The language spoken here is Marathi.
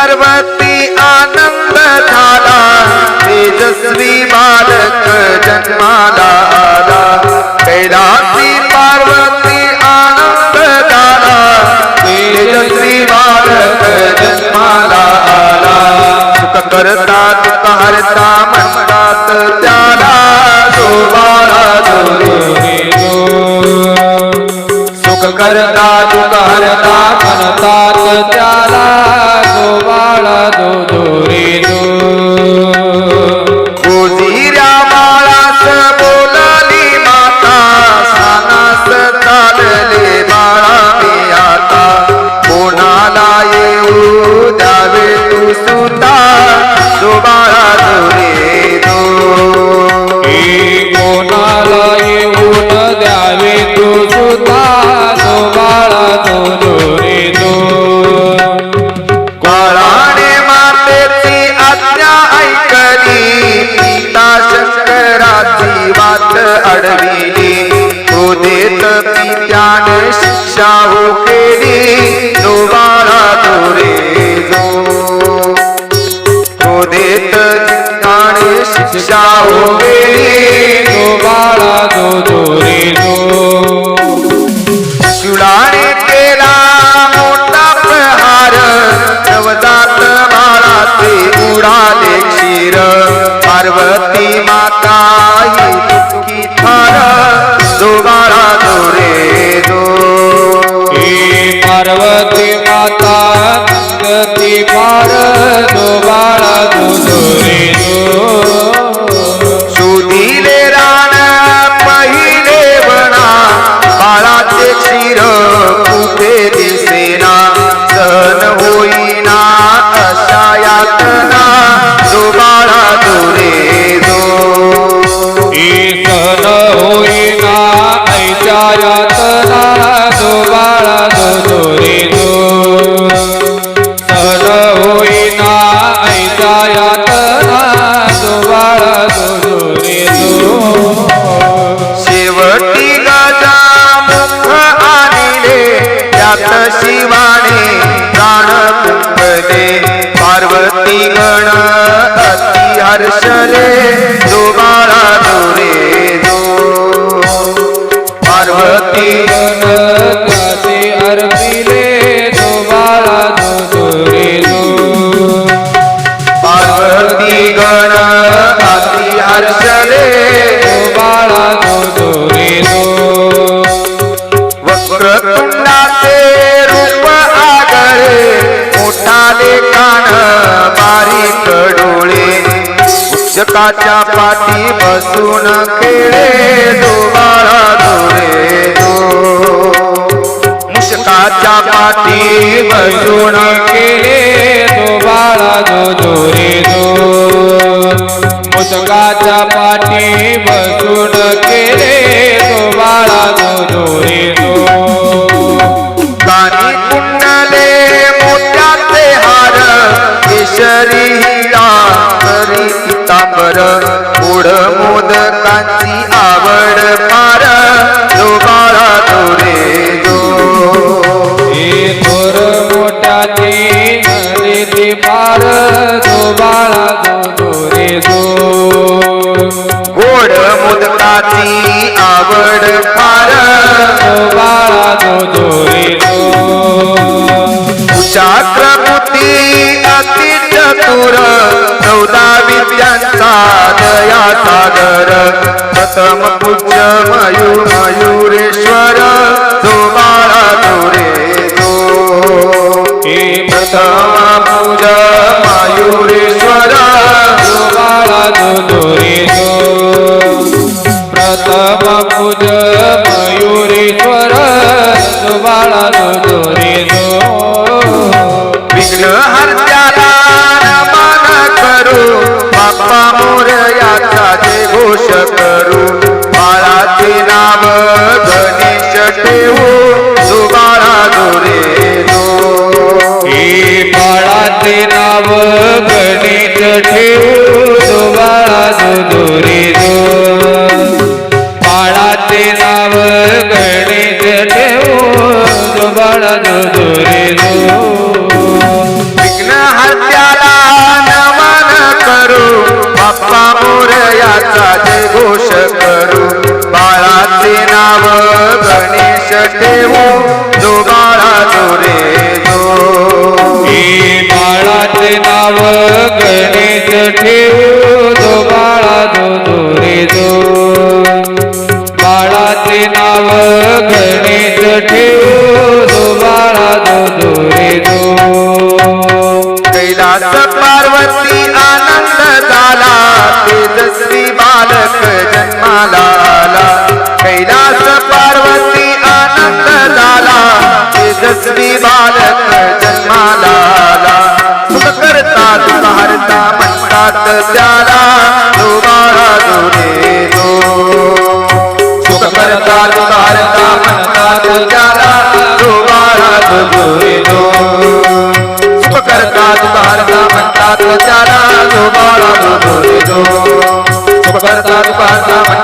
सर्वती आनंद झाला. तेजस्वी बालक जन्माला. त्याने शिक्षा हो केली दोबारा दोरे जो. तो देत त्याने शिक्षा हो केली दोबारा दो दोरे जो. शिवलाने केला मोठा प्रहार नवजात बाळाचे उडाले क्षीर. पार्वती माता मारी कडोळे उच्चकाच्या पाठी बसून खेळे दोबारा दोरे दो मुशकाच्या पाठी बसून खेळे दोबारा दो दोरे दो मुशकाच्या पाठी बसून खेळे मोदकाची आवड फार शाक्रकृती अति चतुर चौदा विद्यांचा दया सागर. प्रथम पूज्य मयू मयुरेश्वर जो बाळा गोरे जो प्रथम पूजा मयुरेश्वर जो बाळा जो नीच ठेवू सुबाळा दोरे दो हे बाळाचे नाव गणित ठेवू सुबाळा दो दोरे दो बाळाचे नाव गणित ठेवू सुबाळा दो नाव गणेश ठेवू दो बाळा दो दोरे दो बाळाचे नाव गणेश ठेवू. दो बाळा दो दोरे दो कैलास Sagrado Coração